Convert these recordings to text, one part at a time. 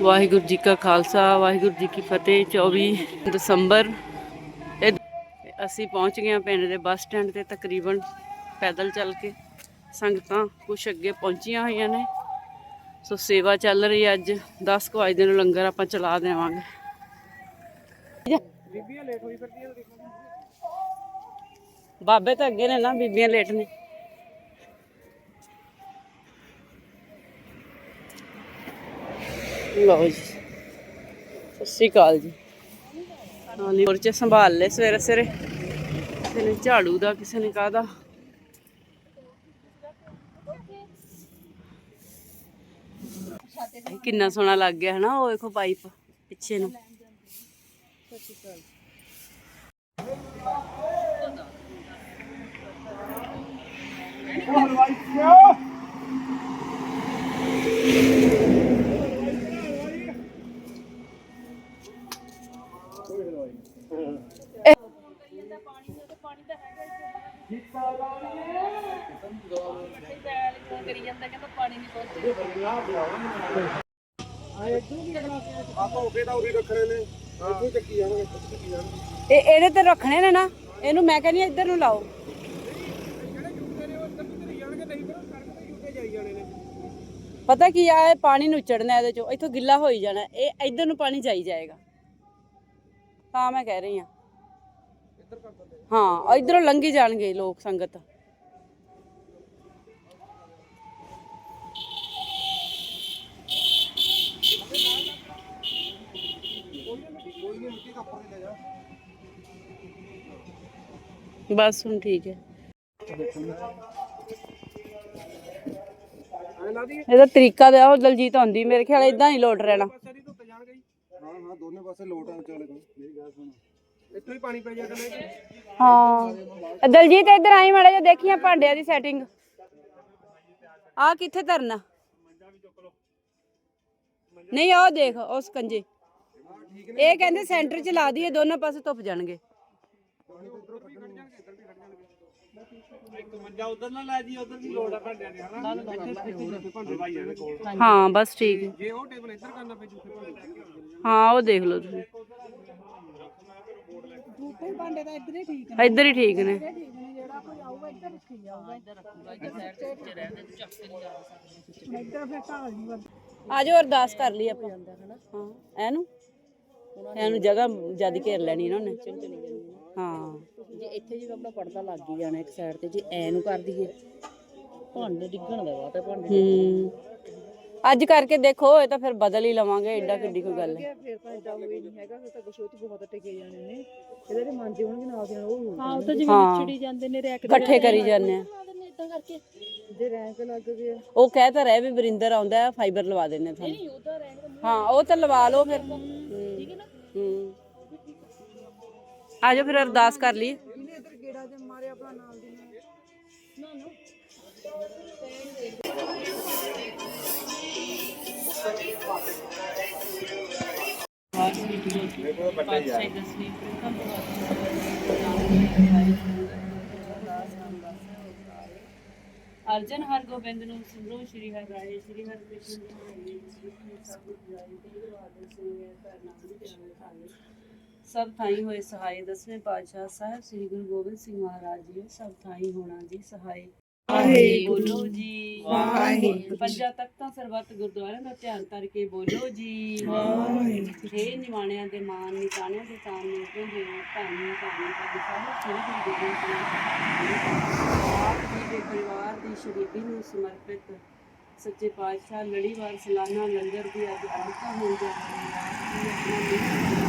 ਵਾਹਿਗੁਰੂ ਜੀ ਕਾ ਖਾਲਸਾ, ਵਾਹਿਗੁਰੂ ਜੀ ਕੀ ਫਤਿਹ 24 ਦਸੰਬਰ। ਅਸੀਂ ਪਹੁੰਚ ਗਏ ਪਿੰਡ ਦੇ ਬੱਸ ਸਟੈਂਡ ਤੇ ਤਕਰੀਬਨ ਪੈਦਲ ਚੱਲ ਕੇ। ਸੰਗਤਾਂ ਕੁਛ ਅੱਗੇ ਪਹੁੰਚੀਆਂ ਹੋਈਆਂ ਨੇ। ਸੋ ਸੇਵਾ ਚੱਲ ਰਹੀ ਹੈ ਅੱਜ 10 ਕੁ ਵਜੇ ਨੂੰ ਲੰਗਰ ਆਪਾਂ ਚਲਾ ਦੇਵਾਂਗੇ। ਬੀਬੀਆਂ ਲੇਟ ਹੋਈ ਫਿਰਦੀਆਂ ਬਾਬੇ ਤਾਂ ਅੱਗੇ ਨੇ ਨਾ, ਬੀਬੀਆਂ ਲੇਟ ਨੇ। ਲਓ ਜੀ। ਸਤਿ ਸ਼੍ਰੀ ਅਕਾਲ ਜੀ। ਨਾਲੀ ਮੋਰਚੇ ਸੰਭਾਲ ਲੈ ਸਵੇਰੇ ਸਵੇਰੇ। ਕਿਸੇ ਨੇ ਝਾੜੂ ਦਾ, ਕਿਸੇ ਨੇ ਕਾਹਦਾ। ਕਿੰਨਾ ਸੋਹਣਾ ਲੱਗ ਗਿਆ ਹੈ ਉਹ ਦੇਖੋ ਪਾਈਪ ਪਿੱਛੇ ਨੂੰ। ਆਪਾਂ ਉਸੇ ਦਾ ਉਰੀ ਰੱਖਣੇ ਨੇ ਇੱਥੇ ਚੱਕੀ ਜਾਣਗੇ ਇੱਥੇ ਚੱਕੀ ਜਾਣਗੇ ਇਹ ਇਹਦੇ ਤੇ ਰੱਖਣੇ ਨੇ ਨਾ। ਇਹਨੂੰ ਮੈਂ ਕਹਿੰਦੀ ਹਾਂ ਇੱਧਰ ਨੂੰ ਲਾਓ। ਪਤਾ ਕੀ ਆ, ਇਹ ਪਾਣੀ ਨੂੰ ਚੜਨਾ ਇਹਦੇ ਚੋਂ। ਇੱਥੋਂ ਗਿੱਲਾ ਹੋਈ ਜਾਣਾ। ਇਹ ਇੱਧਰ ਨੂੰ ਪਾਣੀ ਜਾਈ ਜਾਏਗਾ। ਤਾਂ ਮੈਂ ਕਹਿ ਰਹੀ ਹਾਂ। ਇੱਧਰ ਕਰ ਹਾਂ, ਇਧਰੋਂ ਲੰਘੀ ਜਾਣਗੇ ਲੋਕ ਸੰਗਤ। ਬਸ ਹੁਣ ਠੀਕ ਹੈ। ਇਹਦਾ ਤਰੀਕਾ ਦਾ ਉਹ ਦਲਜੀਤ ਹੁੰਦੀ ਮੇਰੇ ਖਿਆਲ ਇਦਾਂ ਹੀ ਲੋਟ ਰਹਿਣਾ। ਹਾਂ ਹਾਂ, ਦੋਨੇ ਪਾਸੇ ਲੋਟ ਆ ਚੱਲ ਮੇਰੀ ਗੱਲ ਸੁਣ। ਇੱਥੋਂ ਹੀ ਪਾਣੀ ਪੈ ਜਾ ਕਰਨੇ ਹਾਂ। ਦਲਜੀਤ ਇੱਧਰ ਆਈ ਮਾੜਾ ਜਿਹਾ ਦੇਖੀਆਂ ਭਾਂਡਿਆਂ ਦੀ ਸੈਟਿੰਗ ਆ ਕਿੱਥੇ ਧਰਨਾ? ਨਹੀਂ ਉਹ ਦੇਖ ਉਸ ਕੰਜੇ ਇਹ ਕਹਿੰਦੇ ਸੈਂਟਰ ਚ ਲਾ ਦਈਏ ਦੋਨੋਂ ਪਾਸੇ ਧੁੱਪ ਜਾਣਗੇ। ਹਾਂ ਬਸ ਠੀਕ। ਹਾਂ ਉਹ ਦੇਖ ਲਓ ਤੁਸੀਂ। ਦੂਸਰੇ ਭਾਂਡੇ ਤਾਂ ਇੱਧਰ ਹੀ ਠੀਕ ਇੱਧਰ ਹੀ ਠੀਕ ਨੇ। ਜਿਹੜਾ ਕੋਈ ਆਊਗਾ ਇੱਧਰ ਰੱਖੀ ਜਾਊਗਾ ਇੱਧਰ ਰੱਖੂਗਾ ਇੱਧਰ ਸਾਈਡ ਤੇ ਉੱਚੇ ਰਹਿੰਦੇ ਚੱਕ ਕੇ ਨਹੀਂ ਜਾ ਸਕਦਾ ਇੱਧਰ ਫਿਰ ਢਾਲ ਨਹੀਂ ਵੱਧ ਆਜੋ ਅਰਦਾਸ ਕਰ ਲਈ ਆਪਾਂ। ਹਾਂ ਇਹਨੂੰ ਇਹਨੂੰ ਜਗ੍ਹਾ ਜ਼ਿਆਦਾ ਘੇਰ ਲੈਣੀ ਇਹਨਾਂ ਨੇ। ਹਾਂ। ਜੇ ਇੱਥੇ ਜੀ ਆਪਣਾ ਪਰਦਾ ਲੱਗ ਹੀ ਜਾਣਾ ਇੱਕ ਸਾਈਡ ਤੇ ਜੇ ਐ ਨੂੰ ਕਰ ਦਈਏ। ਭਾਂਡੇ ਡਿੱਗਣ ਦਾ ਵਾ ਤੇ ਭਾਂਡੇ ਹੂੰ। ਅੱਜ ਕਰਕੇ ਦੇਖੋ ਇਹ ਤਾਂ ਫਿਰ ਬਦਲ ਹੀ ਲਵਾਂਗੇ ਐਡਾ ਕਿੱਡੀ ਕੋਈ ਗੱਲ ਹੈ ਫਿਰ ਤਾਂ ਇਦਾਂ ਹੋਈ ਨਹੀਂ ਹੈਗਾ ਫਿਰ ਤਾਂ ਕੁਛ ਤੇ ਬਹੁਤ ਟਿਕੇ ਜਾਣੇ ਨੇ। ਇਹਦੇ ਦੇ ਮਾਂਜੇ ਹੋਣਗੇ ਨਾਲ ਦੇ ਨਾਲ ਉਹ ਹਾਂ ਉਹ ਤਾਂ ਜਿਵੇਂ ਹਾਂ। ਵਿਛੜੀ ਜਾਂਦੇ ਨੇ ਰੈਕ ਇਕੱਠੇ ਕਰੀ ਜਾਂਦੇ ਆ। ਇਦਾਂ ਕਰਕੇ। ਜੇ ਰੈਕ ਲੱਗ ਗਿਆ। ਉਹ ਕਹਿ ਤਾਂ ਰਹੇ ਵੀ ਬਰਿੰਦਰ ਆਉਂਦਾ ਹੈ ਫਾਈਬਰ ਲਵਾ ਦਿੰਦੇ ਤੁਹਾਨੂੰ। ਉਹ ਤਾਂ ਰੈਕ ਹਾਂ ਉਹ ਤਾਂ ਲਵਾ ਲਓ ਫਿਰ। ਠੀਕ ਹੈ ਨਾ? ਹੂੰ। ਆਜੋ ਫਿਰ ਅਰਦਾਸ ਕਰ ਲਈ। ਇੱਧਰ ਗੇੜਾ ਜੇ ਮਾਰੇ ਆਪਣਾ ਨਾਲ ਦੀ ਨਾਲ। ਅਰਜਨ ਹਰ ਗੋਬਿੰਦ ਨੂੰ ਸਿਮਰੋ ਸ਼੍ਰੀ ਹਰਿ ਰਾਏ ਸ਼੍ਰੀ ਹਰਿ ਕ੍ਰਿਸ਼ਨ ਸਭ ਥਾਈ ਹੋਏ ਸਹਾਈ, ਦਸਵੇਂ ਪਾਤਸ਼ਾਹ ਸਾਹਿਬ, ਸ੍ਰੀ ਗੁਰੂ ਗੋਬਿੰਦ ਸਿੰਘ ਮਹਾਰਾਜ ਜੀ, ਸਭ ਥਾਈ ਹੋਣਾ ਜੀ, ਸਹਾਈ। ਬੋਲੋ ਜੀ। ਵਾਹਿਗੁਰੂ ਪੰਜਾਂ ਤਖਤਾਂ ਸਰਬੱਤ ਗੁਰਦੁਆਰਿਆਂ ਦਾ ਧਿਆਨ ਕਰਕੇ ਬੋਲੋ ਜੀ। ਵਾਹਿਗੁਰੂ ਹੇ ਨਿਵਾਣਿਆਂ ਦੇ ਮਾਨ ਨਿਤਾਣਿਆਂ ਦੇ ਤਾਨ ਨੇ ਦੇ ਧੰਨ ਧੰਨ ਧੰਨ ਸਾਹਿਬ ਸ੍ਰੀ ਗੁਰੂ ਗੋਬਿੰਦ ਸਿੰਘ ਆਪ ਜੀ ਦੇ ਪਰਿਵਾਰ ਦੀ ਸ਼ਹੀਦੀ ਨੂੰ ਸਮਰਪਿਤ ਸੱਚੇ ਪਾਤਸ਼ਾਹ ਲੜੀਵਾਰ ਸਾਲਾਨਾ ਲੰਗਰ ਦੀ ਅੱਜ ਆਰੰਭਤਾ ਹੋਣ ਜਾ ਰਹੀ ਹੈ ਆਪ ਜੀ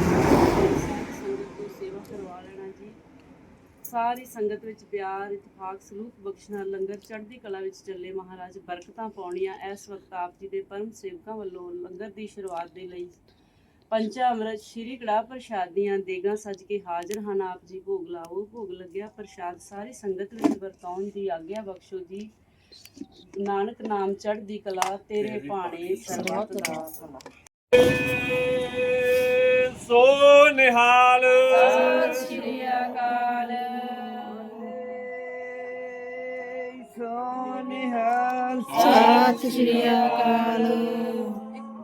ਆਪਣਾ ਸਾਰੀ ਸੰਗਤ ਨੂੰ ਸੇਵਾ ਕਰਵਾ ਲੈਣਾ ਜੀ ਸਾਰੀ ਸੰਗਤ ਵਿੱਚ ਪਿਆਰ ਇਤਫਾਕ ਸਲੂਕ ਬਖਸ਼ਣਾ ਲੰਗਰ ਚੜ੍ਹਦੀ ਕਲਾ ਵਿੱਚ ਚੱਲੇ ਮਹਾਰਾਜ ਬਰਕਤਾਂ ਪਾਉਣੀਆਂ ਇਸ ਵਕਤ ਆਪ ਜੀ ਦੇ ਪਰਮ ਸੇਵਕਾਂ ਵੱਲੋਂ ਲੰਗਰ ਦੀ ਸ਼ੁਰੂਆਤ ਦੇ ਲਈ। ਪੰਚਾ ਅੰਮ੍ਰਿਤ ਸ਼੍ਰੀ ਕੜਾ ਪ੍ਰਸ਼ਾਦ ਦੀਆਂ ਦੇਗਾਂ ਸਜ ਕੇ ਹਾਜ਼ਰ ਹਨ। ਆਪ ਜੀ ਭੋਗ ਲਾਓ ਭੋਗ ਲੱਗਿਆ ਪ੍ਰਸ਼ਾਦ। ਸਾਰੀ ਸੰਗਤ ਵਿੱਚ ਵਰਤਾਉਣ ਦੀ ਆਗਿਆ ਬਖਸ਼ੋ ਜੀ। ਨਾਨਕ ਨਾਮ ਚੜ੍ਹਦੀ ਕਲਾ ਤੇਰੇ ਭਾਣੇ ਸਰਬੱਤ ਦਾ। ਭਲਾ ਸੋ ਨਿਹਾਲ। ਸਤਿ ਸ਼੍ਰੀ ਅਕਾਲ। ਸੋ ਨਿਹਾਲ ਸਤਿ ਸ਼੍ਰੀ ਅਕਾਲ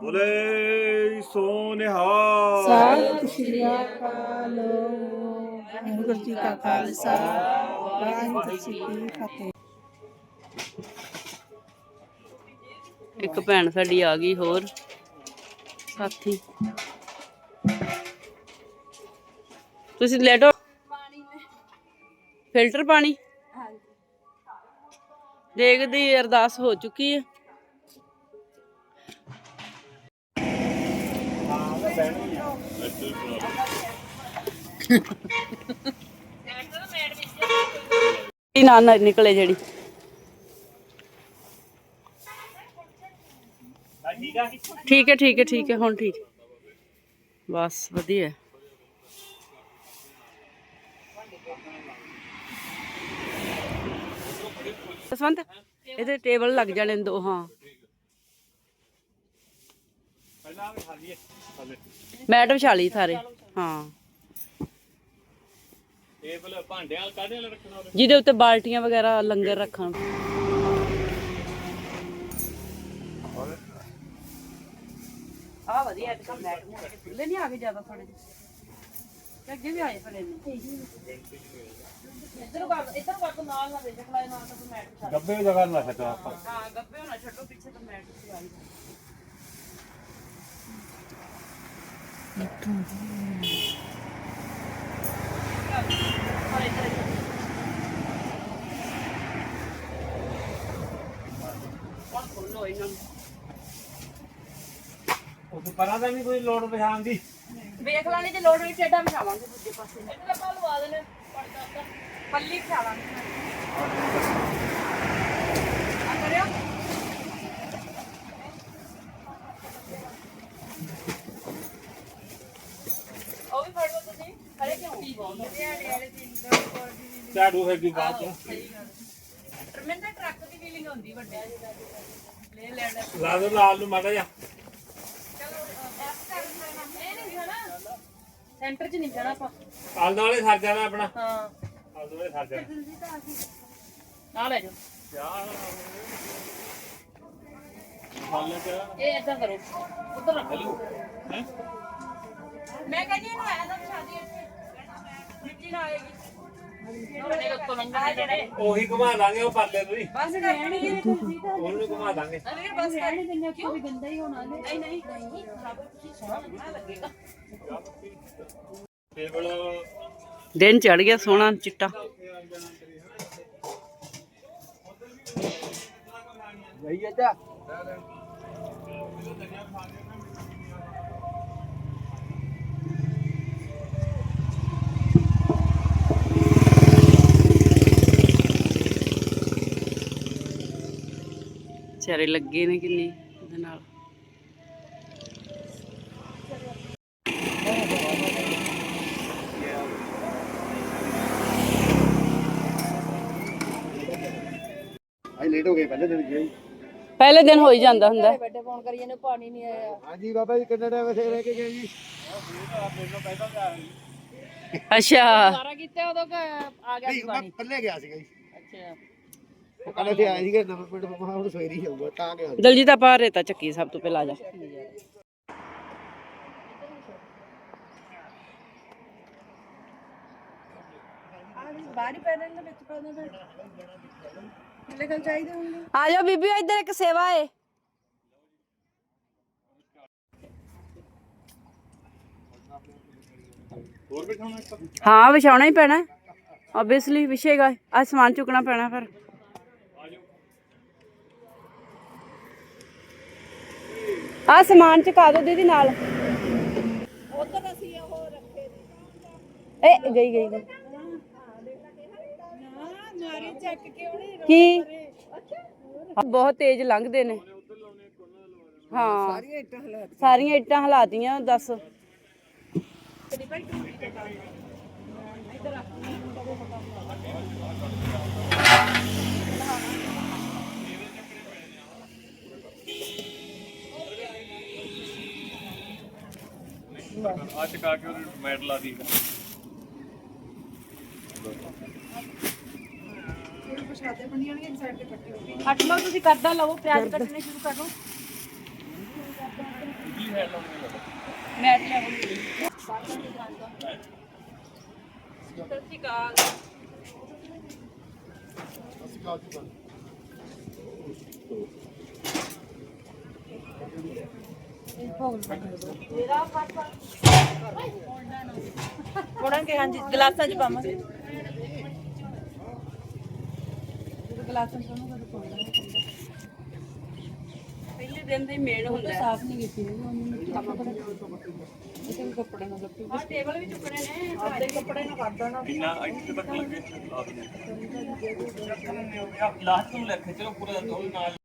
ਬੋਲੇ ਬੋਲੇ ਸੋ ਨਿਹਾਲ। ਸਤਿ ਸ਼੍ਰੀ ਅਕਾਲ। ਵਾਹਿਗੁਰੂ ਜੀ ਕਾ ਖਾਲਸਾ ਵਾਹਿਗੁਰੂ ਜੀ ਕੀ ਫਤਿਹ। ਇੱਕ ਭੈਣ ਸਾਡੀ ਆ ਗਈ ਹੋਰ ਸਾਥੀ। ਤੁਸੀਂ ਲੈਟੋ ਫਿਲਟਰ ਪਾਣੀ? ਦੇਖਦੀ ਅਰਦਾਸ ਹੋ ਚੁੱਕੀ ਹੈ। ਨਾ ਨਾ ਨਿਕਲੇ ਜਿਹੜੀ। ਠੀਕ ਹੈ ਠੀਕ ਹੈ ਠੀਕ ਹੈ ਹੁਣ ਠੀਕ। ਬਸ ਵਧੀਆ। ਜਸਵੰਤ ਇਹਦੇ ਟੇਬਲ ਲੱਗ ਜਾਣੇ ਨੇ ਦੋ ਹਾਂ। ਮੈਟ ਵਿਛਾ ਲਈ ਸਾਰੇ ਹਾਂ। ਟੇਬਲ ਭਾਂਡਿਆਂ ਵਾਲ ਕਾਹਦੇ ਵਾਲ ਰੱਖਣਾ ਜਿਹਦੇ ਉੱਤੇ ਬਾਲਟੀਆਂ ਵਗੈਰਾ ਲੰਗਰ ਰੱਖਣ। ਆ ਵਧੀਆ ਹੈ ਤਾਂ ਮੈਟ ਕੇ ਖੁੱਲੇ ਨਹੀਂ ਆ ਗਏ ਜ਼ਿਆਦਾ ਥੋੜੇ ਜਿਹੇ। ਅੱਗੇ ਵੀ ਆਏ ਫੜੇ ਨੇ। ਇੱਧਰ ਕਰ ਇੱਧਰ ਕਰ ਤੋਂ ਨਾਲ ਨਾ ਦੇ ਜਖਲਾਏ ਨਾਲ ਤਾਂ ਮੈਟ ਵਿਛਾ ਗੱਬੇ ਜਗ੍ਹਾ ਨਾ ਛੱਡੋ ਆਪਾਂ। ਹਾਂ ਗੱਬੇ ਹੋਣਾ ਛੱਡੋ ਪਿੱਛੇ ਤੋਂ ਮੈਟ ਨੂੰ ਉਹ ਪਰਾਂ ਦਾ ਵੀ ਕੋਈ ਲੋੜ ਪਛਾਣ ਦੀ? ਵੇਖ ਲਾਂਗੇ ਜੇ ਲੋੜ ਹੋਈ ਟੇਡਾ ਬਿਠਾਵਾਂਗੇ ਦੂਜੇ ਪਾਸੇ। ਇੱਥੇ ਆਪਾਂ ਲਵਾ ਦੇਣੇ ਪੱਲੀ ਲਾਂਗੇ ਆ ਕਰਿਓ। ਉਹ ਵੀ ਫੜ ਲਓ ਤੁਸੀਂ। ਖੜੇ ਕਿਉਂ? ਹਰਿਆਣੇ ਵਾਲੇ ਦਿਨ ਦਾ ਝਾੜੂ ਹੈ ਕੀ ਬਾਤ ਹੈ ਮੈਨੂੰ ਤਾਂ ਟਰੱਕ ਦੀ ਫੀਲਿੰਗ ਹੁੰਦੀ ਵੱਡਿਆ ਜਿਹਦਾ ਲੈ ਲੈਣਾ। ਲਾ ਦੋ ਲਾਲ ਨੂੰ ਮਾੜਾ ਜਾ ਸੈਂਟਰ 'ਚ ਨਹੀਂ ਜਾਣਾ ਆਪਾਂ। ਆਲ ਨਾਲੇ ਸਰ ਜਾਣਾ ਆਪਣਾ। ਹਾਂ। ਆਲ ਨਾਲੇ ਸਰ ਜਾਣਾ। ਨਾਲ ਲੈ ਜਾਓ। ਯਾਰ ਹਾਲੇ ਇਹ ਏਦਾਂ ਕਰੋ। ਉਧਰ ਰੱਖੋ। ਹੈ ਮੈਂ ਕਹਿੰਦੀ ਇਹਨੂੰ ਐਂ ਦਾ ਸ਼ਾਦੀ ਇੱਥੇ ਮਿੱਟੀ ਨਾ ਆਏਗੀ। ਉਹੀ ਘੁਮਾ ਦਾਂਗੇ ਉਹ ਪਰਲੇ ਨੂੰ ਹੀ ਬਸ ਰਹਿਣੀ ਹੈ ਉਹਨੂੰ ਘੁਮਾ ਦਾਂਗੇ। ਅਰੇ ਬਸ ਰਹਿਣੇ ਦਿੰਦੇ ਕਿਉਂ ਵੀ ਗੰਦਾ ਹੀ ਹੋਣਾ ਨਹੀਂ ਨਹੀਂ ਸੋਹਣਾ ਲੱਗੇਗਾ। ਟੇਬਲ ਦਿਨ ਚੜ ਗਿਆ ਸੋਹਣਾ ਚਿੱਟਾ। ਗਈ ਅੱਜਾ ਚਾਰੇ ਲੱਗੇ ਨੇ ਕਿੰਨੇ ਉਹਦੇ ਨਾਲ। ਅੱਜ ਲੇਟ ਹੋ ਗਏ ਪਹਿਲੇ ਦਿਨ ਜੀ ਪਹਿਲੇ ਦਿਨ ਹੋ ਹੀ ਜਾਂਦਾ ਹੁੰਦਾ। ਹੈ। ਬੈਠੇ ਫੋਨ ਕਰੀਏ ਨੇ ਪਾਣੀ ਨਹੀਂ ਆਇਆ। ਹਾਂਜੀ ਬਾਬਾ ਜੀ ਕਿੰਨੇ ਟਾਈਮ ਇੱਥੇ ਰਹਿ ਕੇ ਗਏ ਜੀ? ਅੱਛਾ। ਸਾਰਾ ਕੀਤਾ ਉਦੋਂ ਕਿ ਆ ਗਿਆ ਨਹੀਂ ਮੈਂ ਪਹਿਲੇ ਗਿਆ ਸੀਗਾ ਜੀ। ਅੱਛਾ। ਕੱਲ ਇੱਥੇ ਆਏ ਸੀਗੇ ਨਵੇਂ ਪਿੰਡ ਮਮਾ ਹੁਣ ਸਵੇਰੀ ਜਾਊਗਾ ਤਾਂ ਗਿਆ ਦਲਜੀਤ, ਆਪਾਂ ਰੇਤਾ ਚੱਕੀ ਸਭ ਤੋਂ ਪਹਿਲਾਂ ਆ ਜਾ। ਬਾਹਰ ਹੀ ਪੈਣੇ ਦੇ ਵਿੱਚ ਪੈਣੇ ਦੇ ਲਿਖਣ ਚਾਹੀਦੇ ਹੁੰਦੇ ਆ ਜਾਓ ਬੀਬੀ ਇੱਧਰ ਇੱਕ ਸੇਵਾ ਏ। ਹਾਂ, ਵਿਛਾਉਣਾ ਹੀ ਪੈਣਾ। ਆਬਵੀਅਸਲੀ ਵਿਛੇਗਾ। ਆ ਸਮਾਨ ਚੁੱਕਣਾ ਪੈਣਾ ਫਿਰ। ਆ ਸਮਾਨ ਚੁਕਾ ਦਿਓ ਦੀਦੀ ਨਾਲ। ਉਧਰ ਅਸੀਂ ਉਹ ਰੱਖੇ ਏ ਗਈ ਗਈ ਗਈ। ਨਾਰੀ ਚੱਕ ਕੇ? ਉਹਨੇ ਕੀ ਬਹੁਤ ਤੇਜ਼ ਲੰਘਦੇ ਨੇ। ਹਾਂ। ਸਾਰੀਆਂ ਇੱਟਾਂ ਹਲਾ ਸਾਰੀਆਂ ਇੱਟਾਂ ਹਲਾਤੀਆਂ, ਦੱਸ। ਆ ਚਕਾ ਕੇ ਉਹਨੂੰ ਮੈਟ ਲਾ ਦੀ। ਪ੍ਰਸ਼ਾਦੇ ਬਣੀ ਜਾਣਗੇ ਇੱਕ ਸਾਈਡ ਤੇ ਇਕੱਠੇ ਹੋ ਕੇ ਕੱਟ ਲਓ ਤੁਸੀਂ ਕਰਦਾ। ਲਵੋ ਪਿਆਜ਼ ਕੱਟਣੇ ਸ਼ੁਰੂ ਕਰ। ਲਓ ਮੈਟ ਲਾਉਣੀ ਹੈ ਮੈਟ ਲੈਵਲ ਸਤਿ ਸ਼੍ਰੀ ਅਕਾਲ। ਥੋੜਾਂਗੇ ਹਾਂਜੀ ਗਲਾਸਾਂ 'ਚ ਪਾਵਾਂਗੇ ਗਲਾਸਾਂ ਤੋਂ ਨੂੰ ਕਦੋਂ ਪਾਉਂਦਾ ਪਹਿਲੇ ਦਿਨ ਦਾ ਮੇਨ ਹੁੰਦਾ। ਸਾਫ਼ ਨਹੀਂ ਕੀਤੀ ਇਹ ਕੱਪੜੇ ਨਾਲ ਲੱਪੀ। ਆ ਟੇਬਲ ਵੀ ਚੁੱਕਣੇ ਨੇ ਆਪਦੇ ਕੱਪੜੇ ਨਾਲ ਕੱਢ ਦੇਣਾ। ਕਿੰਨਾ ਇੱਥੇ ਤੱਕ ਲੱਗੇ ਲਾਸਟ ਨੂੰ ਲਿਖ ਚਲੋ ਪੂਰਾ ਦੋ ਨਾਲ।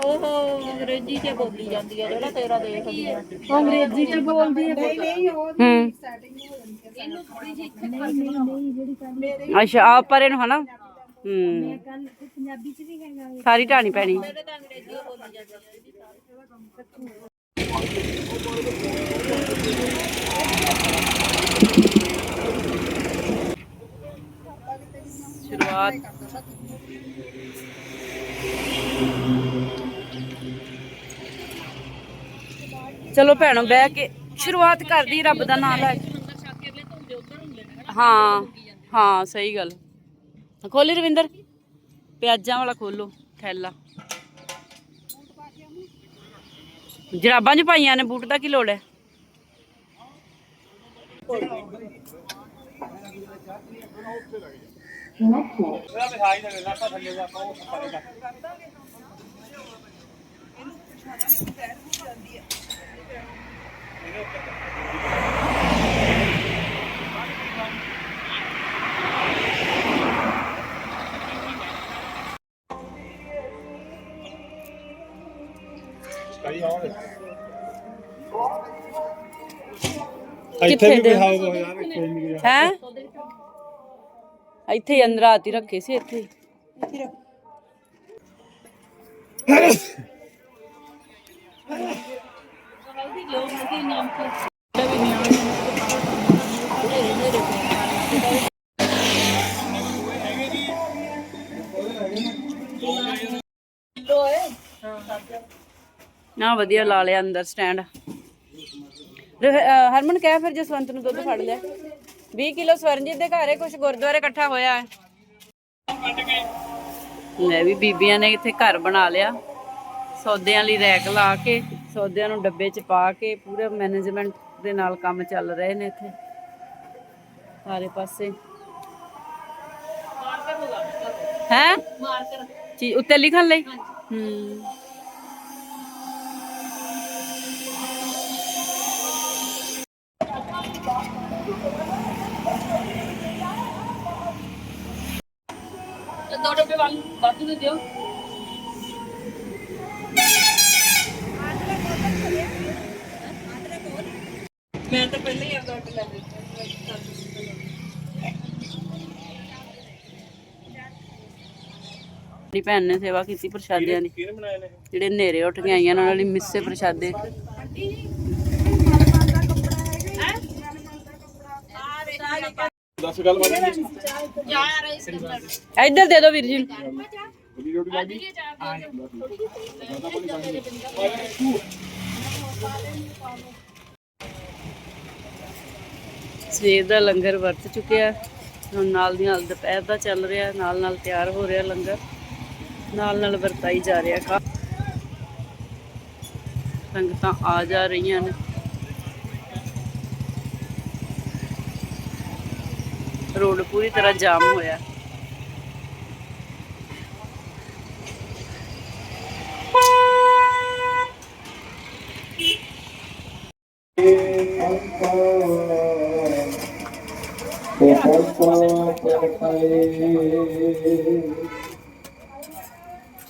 ਉਹ ਅੰਗਰੇਜ਼ੀ 'ਚ ਬੋਲੀ ਜਾਂਦੀ ਹੈ ਜਿਹੜਾ ਤੇਰਾ ਦੇਖਦੀ ਆ ਅੰਗਰੇਜ਼ੀ ਚ ਬੋਲਦੀ ਹੈ ਨਹੀਂ ਨਹੀਂ ਉਹ ਹੂੰ। ਅੱਛਾ ਆ ਪਰੇ ਨੂੰ ਹਨਾ? ਹੂੰ। ਪੰਜਾਬੀ ਚ ਵੀ ਹੈਗਾ ਸਾਰੀ ਢਾਣੀ ਪੈਣੀ। ਸ਼ੁਰੂਆਤ। ਚਲੋ ਭੈਣੋ ਬਹਿ ਕੇ ਸ਼ੁਰੂਆਤ ਕਰਦੀ ਰੱਬ ਦਾ ਨਾਮ ਲੈ ਕੇ। ਹਾਂ ਹਾਂ, ਸਹੀ ਗੱਲ। ਖੋਲੀ ਰਵਿੰਦਰ। ਪਿਆਜ਼ਾਂ ਵਾਲਾ ਖੋਲੋ ਥੈਲਾ। ਜਰਾਬਾਂ ਚ ਪਾਈਆਂ ਨੇ, ਬੂਟ ਦਾ ਕੀ ਲੋੜ ਹੈ? ਇਹਦਾ ਵਿਹਾਈ ਦਾ ਵੇਲਾ ਆਪਾਂ ਥੱਲੇ ਦਾ? ਆਪਾਂ ਉਹ ਪਰੇ ਦਾ ਇੱਥੇ ਵੀ ਬਿਹਾਉ ਹੈ? ਇੱਥੇ ਹੀ ਅੰਦਰ ਆਤੀ ਰੱਖੇ ਸੀ ਇੱਥੇ ਹੀ। ਨਾ ਵਧੀਆ ਲਾ ਲਿਆ ਅੰਦਰ ਸਟੈਂਡ। ਹਰਮਨ ਕਹਿ ਫਿਰ ਜਸਵੰਤ ਨੂੰ ਦੁੱਧ ਫੜ ਲਿਆ। 20 ਕਿਲੋ ਸਵਰਨਜੀਤ ਦੇ ਘਰੇ ਕੁਝ ਗੁਰਦੁਆਰੇ ਇਕੱਠਾ ਹੋਇਆ ਹੈ। ਲੈ ਵੀ ਬੀਬੀਆਂ ਨੇ ਇੱਥੇ ਘਰ ਬਣਾ ਲਿਆ। ਸੌਦਿਆਂ ਲਈ ਰੈਕ ਲਾ ਕੇ ਸੌਦਿਆਂ ਨੂੰ ਡੱਬੇ 'ਚ ਪਾ ਕੇ ਪੂਰੇ ਮੈਨੇਜਮੈਂਟ ਦੇ ਨਾਲ ਕੰਮ ਚੱਲ ਰਹੇ ਨੇ ਇੱਥੇ। ਸਾਰੇ ਪਾਸੇ। ਹੈ? ਮਾਰਕਰ ਜੀ ਉੱਤੇ ਲਿਖਣ ਲਈ? ਹੂੰ। ਦੋ ਡੱਬੇ ਵਾਧੂ ਦੇ ਦਿਓ। ਮੈਂ ਤਾਂ ਪਹਿਲਾਂ ਹੀ ਆਪਦਾ ਆਰਡਰ ਲੈ ਲਿਆ। ਮੇਰੀ ਭੈਣ ਨੇ ਸੇਵਾ ਕੀਤੀ ਪ੍ਰਸ਼ਾਦਿਆਂ ਦੀ। ਕਿਹਨੇ ਬਣਾਏ ਨੇ ਜਿਹੜੇ ਹਨੇਰੇ ਉੱਠ ਕੇ ਆਈਆਂ ਉਹਨਾਂ ਨਾਲ ਹੀ ਮਿੱਸੇ ਪ੍ਰਸ਼ਾਦੇ। ਦੱਸ ਗੱਲ ਬਾਤ ਇੱਧਰ ਦੇ ਦਿਓ ਵੀਰ ਜੀ ਨੂੰ। ਸਵੇਰ ਦਾ ਲੰਗਰ ਵਰਤ ਚੁੱਕਿਆ। ਹੁਣ ਨਾਲ ਦੀ ਨਾਲ ਦੁਪਹਿਰ ਦਾ ਚੱਲ ਰਿਹਾ, ਨਾਲ ਨਾਲ ਤਿਆਰ ਹੋ ਰਿਹਾ ਲੰਗਰ। ਨਾਲ ਨਾਲ ਵਰਤਾਈ ਜਾ ਰਿਹਾ ਖਾ ਸੰਗਤਾਂ ਆ ਜਾ ਰਹੀਆਂ ਨੇ। ਰੋਡ ਪੂਰੀ ਤਰ੍ਹਾਂ ਜਾਮ ਹੋਇਆ।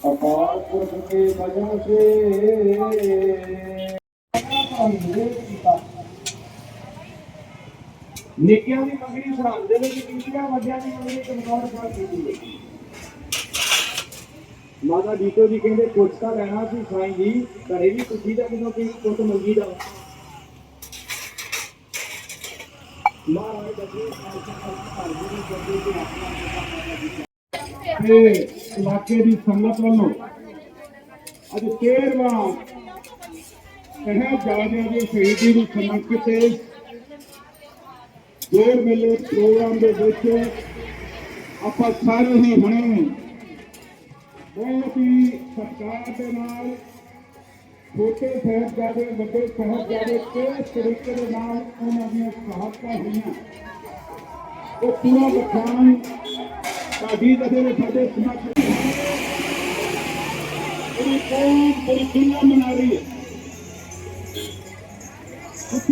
ਅਪਾਰ ਪੁਰਖ ਕੇ ਭਜਨ ਸੇ ਨਿੱਕਿਆਂ ਦੀ ਮੰਗਣੀ ਸਰਹੰਦ ਦੇ ਵਿੱਚ ਕੀਤੀ ਆ ਵੱਡਿਆਂ ਦੀ ਮੰਗਣੀ ਕਮਜ਼ੋਰ ਸਾਹਿਬ ਕੀਤੀ ਹੈ ਮਾਤਾ ਜੀਤੋ ਜੀ ਕਹਿੰਦੇ ਕੁਛ ਤਾਂ ਲੈਣਾ ਸੀ, ਸਾਈਂ ਜੀ, ਘਰੇ ਵੀ ਕੁਛੀ ਦਾ ਕਿਦੋਂ ਕੋਈ ਕੁੱਟ ਮੰਗੀ ਦਾ ਤੇ ਇਲਾਕੇ ਦੀ ਸੰਗਤ ਵੱਲੋਂ ਅੱਜ 13ਵਾਂ ਕਹਿਆ ਜਾ ਰਿਹਾ ਸ਼ਹੀਦੀ ਨੂੰ ਸਮਰਪਿਤ ਤੇ ਜੋੜ ਮੇਲੇ ਪ੍ਰੋਗਰਾਮ ਦੇ ਵਿੱਚ ਆਪਾਂ ਸਾਰੇ ਹੀ ਹੁਣੇ ਬਹੁਤ ਹੀ ਸਰਕਾਰ ਦੇ ਨਾਲ, ਛੋਟੇ ਸਾਹਿਬਜ਼ਾਦੇ, ਵੱਡੇ ਸਾਹਿਬਜ਼ਾਦੇ ਕਿਸ ਤਰੀਕੇ ਦੇ ਨਾਲ ਉਹਨਾਂ ਦੀਆਂ ਸ਼ਹਾਦਤਾਂ ਹੋਈਆਂ। ਉਹ ਪੂਰਾ ਬਖਾਨ ਸਾਡੀ ਕਦੇ ਵੀ ਸਾਡੇ ਸਮਾਜ ਇਹ ਕੌਮ ਪੂਰੀ ਦੁਨੀਆ ਮਨਾ ਰਹੀ ਹੈ।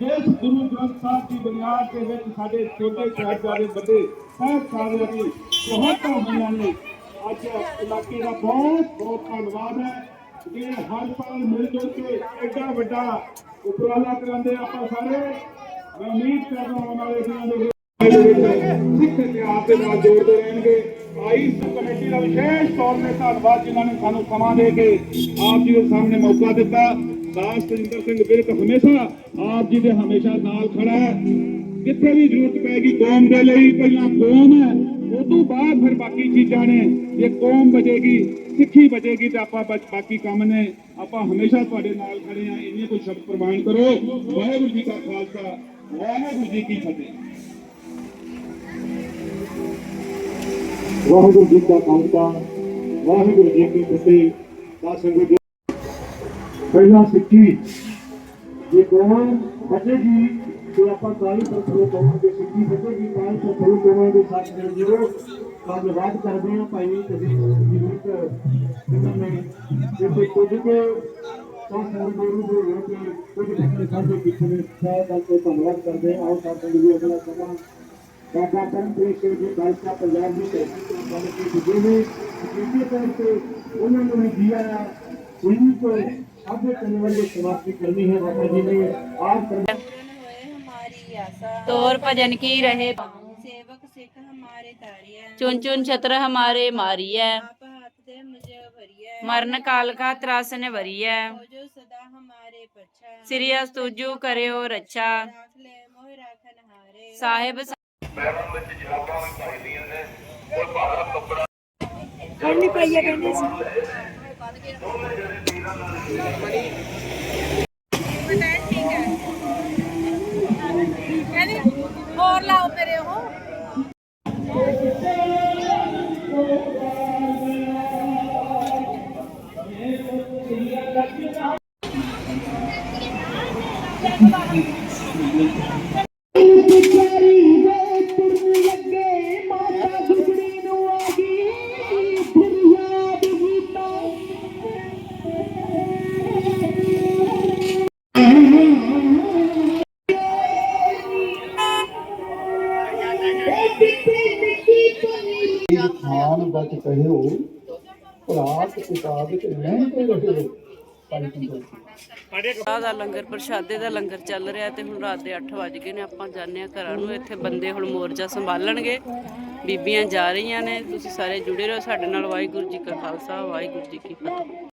ਜਿਸ ਗੁਰੂ ਗ੍ਰੰਥ ਸਾਹਿਬ ਦੀ ਬੁਨਿਆਦ ਦੇ ਵਿੱਚ ਸਾਡੇ ਛੋਟੇ ਸਾਹਿਬਜ਼ਾਦੇ ਵੱਡੇ ਸਾਹਿਬਜ਼ਾਦਿਆਂ ਦੀ ਬਹੁਤ ਹੋਈਆਂ ਨੇ ਅੱਜ ਇਲਾਕੇ ਦਾ ਬਹੁਤ ਬਹੁਤ ਧੰਨਵਾਦ ਹੈ ਜਿਹੜੇ ਹਰ ਸਾਲ ਮਿਲ ਜੁਲ ਕੇ ਐਡਾ ਵੱਡਾ ਉਪਰਾਲਾ ਕਰਾਉਂਦੇ ਆਪਾਂ ਸਾਰੇ ਮੈਂ ਉਮੀਦ ਕਰਦਾ ਹਾਂ ਵਾਲੇ ਦਿਨਾਂ ਦੇ ਵਿੱਚ ਸਿੱਖ ਇਤਿਹਾਸ ਦੇ ਨਾਲ ਜੋੜਦੇ ਰਹਿਣਗੇ ਆਈ ਕਮੇਟੀ ਦਾ ਵਿਸ਼ੇਸ਼ ਤੌਰ ਤੇ ਧੰਨਵਾਦ ਜਿਨ੍ਹਾਂ ਨੇ ਸਾਨੂੰ ਸਮਾਂ ਦੇ ਕੇ ਆਪ ਜੀ ਦੇ ਸਾਹਮਣੇ ਮੌਕਾ ਦਿੱਤਾ। ਦਾਸ ਤਜਿੰਦਰ ਸਿੰਘ ਵਿਰਕ ਹਮੇਸ਼ਾ ਆਪ ਜੀ ਦੇ ਹਮੇਸ਼ਾ ਨਾਲ ਖੜਾ ਹੈ। ਜਿੱਥੇ ਵੀ ਜ਼ਰੂਰਤ ਪੈਗੀ ਕੌਮ ਦੇ ਲਈ, ਪਹਿਲਾਂ ਕੌਮ ਹੈ ਉਸ ਤੋਂ ਬਾਅਦ ਫਿਰ ਬਾਕੀ ਚੀਜ਼ਾਂ ਨੇ। ਜੇ ਕੌਮ ਬਚੇਗੀ, ਸਿੱਖੀ ਬਚੇਗੀ ਤੇ ਆਪਾਂ ਬਚ- ਬਾਕੀ ਕੰਮ ਨੇ। ਆਪਾਂ ਹਮੇਸ਼ਾ ਤੁਹਾਡੇ ਨਾਲ ਖੜੇ ਆ ਇੰਨੇ ਕੋਈ ਸ਼ਬਦ ਪ੍ਰਵਾਨ ਕਰੋ। ਵਾਹਿਗੁਰੂ ਜੀ ਕਾ ਖਾਲਸਾ, ਵਾਹਿਗੁਰੂ ਜੀ ਕੀ ਫਤਿਹ। ਵਾਹਿਗੁਰੂ ਜੀ ਕਾ ਖਾਲਸਾ, ਵਾਹਿਗੁਰੂ ਜੀ ਕੀ ਫਤਿਹ। ਸਾਧ ਸੰਗਤ ਜੀ। ਪਹਿਲਾਂ ਸਿੱਖੀ। ਜੇ ਕੌਮ ਬਚੇਗੀ ਤੇ ਆਪਾਂ ਕਾਲੀ ਪਰਖੋ ਕਹਾਂਗੇ ਸਿੱਖੀ? ਬਚੇਗੀ ਕਾਲੀ ਪਰਖੋ ਕਹਾਂਗੇ ਸਾਥ ਦੇ ਜੀਰੋ ਧੰਨਵਾਦ ਕਰਦੇ ਹਾਂ ਭਾਈ ਕਦੀ ਜ਼ਰੂਰਤ ਇਹਨਾਂ ਨੇ। ਜੇ ਕੋਈ ਕੁਝ ਕੇ ਤਾਂ ਸਾਨੂੰ ਗੁਰੂ ਦੇ ਹੋ ਕੇ ਕੁਝ ਆਪਣੇ ਸਾਡੇ ਪਿੱਛੇ ਨੇ। ਸਾਥ ਦਾ ਧੰਨਵਾਦ ਕਰਦੇ ਹਾਂ। ਆਓ ਸਾਥ ਦੇ ਅਗਲਾ ਸਮਾਂ उन्हीं को करने वाले समाप्ति करनी है जी ने। आज तोर भजन की रहे। सेवक सिख हमारे चुन चुन छत्र हमारे मारी है मरण काल का त्रास ने भरी है सिरिया तुजू करयो रक्षा साहेब ਮੈਡਮ ਵਿੱਚ ਜਰਾਬਾਂ ਵੀ ਪਾਈਆਂ ਨੇ ਕੋਈ ਭਾਰਾ ਕੱਪੜਾ ਕਹਿੰਦੀ ਪਾਈਆ ਕਹਿੰਦੇ ਸੀ ਹੋਰ ਲਾਓ ਮੇਰੇ ਉਹ ਚਾਹ ਦਾ ਲੰਗਰ ਪ੍ਰਸ਼ਾਦੇ ਦਾ ਲੰਗਰ ਚੱਲ ਰਿਹਾ ਤੇ ਹੁਣ ਰਾਤ ਦੇ 8 ਵਜ ਗਏ ਨੇ, ਆਪਾਂ ਜਾਂਦੇ ਆ ਘਰਾਂ ਨੂੰ। ਇੱਥੇ ਬੰਦੇ ਹੁਣ ਮੋਰਚਾ ਸੰਭਾਲਣਗੇ। ਬੀਬੀਆਂ ਜਾ ਰਹੀਆਂ ਨੇ, ਤੁਸੀਂ ਸਾਰੇ ਜੁੜੇ ਰਹੋ। ਸਾਡੇ ਨਾਲ ਵਾਹਿਗੁਰੂ ਜੀ ਕਾ ਖਾਲਸਾ, ਵਾਹਿਗੁਰੂ ਜੀ ਕੀ ਫਤਿਹ।